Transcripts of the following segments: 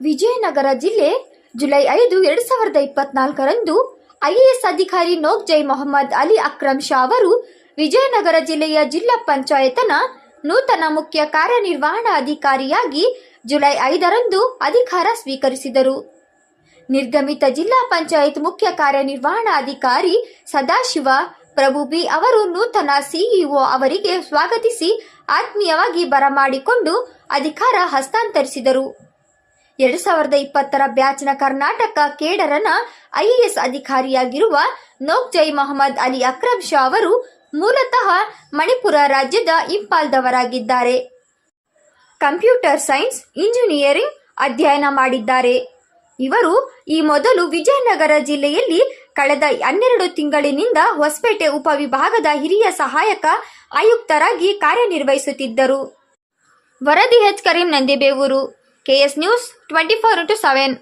ವಿಜಯನಗರ ಜಿಲ್ಲೆ ಜುಲೈ ಐದು, ಎರಡು ಸಾವಿರದ ಇಪ್ಪತ್ನಾಲ್ಕರಂದು ಐಎಎಸ್ ಅಧಿಕಾರಿ ನೋಕ್ ಜೈ ಮೊಹಮ್ಮದ್ ಅಲಿ ಅಕ್ರಮ್ ಶಾ ಅವರು ವಿಜಯನಗರ ಜಿಲ್ಲೆಯ ಜಿಲ್ಲಾ ಪಂಚಾಯತನ ನೂತನ ಮುಖ್ಯ ಕಾರ್ಯನಿರ್ವಹಣಾಧಿಕಾರಿಯಾಗಿ ಜುಲೈ ಐದರಂದು ಅಧಿಕಾರ ಸ್ವೀಕರಿಸಿದರು. ನಿರ್ಗಮಿತ ಜಿಲ್ಲಾ ಪಂಚಾಯತ್ ಮುಖ್ಯ ಕಾರ್ಯನಿರ್ವಹಣಾಧಿಕಾರಿ ಸದಾಶಿವ ಪ್ರಭು ಬಿ ಅವರು ನೂತನ ಸಿಇಒ ಅವರಿಗೆ ಸ್ವಾಗತಿಸಿ ಆತ್ಮೀಯವಾಗಿ ಬರಮಾಡಿಕೊಂಡು ಅಧಿಕಾರ ಹಸ್ತಾಂತರಿಸಿದರು. ಎರಡು ಸಾವಿರದ ಇಪ್ಪತ್ತರ ಬ್ಯಾಚ್ನ ಕರ್ನಾಟಕ ಕೇಡರನ ಐಎಎಸ್ ಅಧಿಕಾರಿಯಾಗಿರುವ ನೋಕ್ ಜೈ ಮೊಹಮ್ಮದ್ ಅಲಿ ಅಕ್ರಮ್ ಶಾ ಅವರು ಮೂಲತಃ ಮಣಿಪುರ ರಾಜ್ಯದ ಇಂಪಾಲ್ದವರಾಗಿದ್ದಾರೆ. ಕಂಪ್ಯೂಟರ್ ಸೈನ್ಸ್, ಇಂಜಿನಿಯರಿಂಗ್ ಅಧ್ಯಯನ ಮಾಡಿದ್ದಾರೆ. ಇವರು ಈ ಮೊದಲು ವಿಜಯನಗರ ಜಿಲ್ಲೆಯಲ್ಲಿ ಕಳೆದ ಹನ್ನೆರಡು ತಿಂಗಳಿನಿಂದ ಹೊಸಪೇಟೆ ಉಪವಿಭಾಗದ ಹಿರಿಯ ಸಹಾಯಕ ಆಯುಕ್ತರಾಗಿ ಕಾರ್ಯನಿರ್ವಹಿಸುತ್ತಿದ್ದರು. ವರದಿ H Karim Nandibevur. KS news twenty four into seven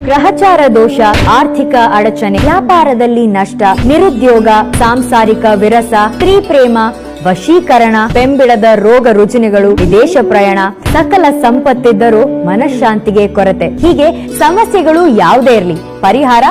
ಗ್ರಹಚಾರ ದೋಷ, ಆರ್ಥಿಕ ಅಡಚಣೆ, ವ್ಯಾಪಾರದಲ್ಲಿ ನಷ್ಟ, ನಿರುದ್ಯೋಗ, ಸಾಂಸಾರಿಕ ವಿರಸ, ಸ್ತ್ರೀ ಪ್ರೇಮ, ವಶೀಕರಣ, ಬೆಂಬಿಡದ ರೋಗ ರುಜಿನಗಳು, ವಿದೇಶ ಪ್ರಯಾಣ, ಸಕಲ ಸಂಪತ್ತಿದ್ದರೂ ಮನಃಶಾಂತಿಗೆ ಕೊರತೆ. ಹೀಗೆ ಸಮಸ್ಯೆಗಳು ಯಾವುದೇ ಇರಲಿ. ಪರಿಹಾರ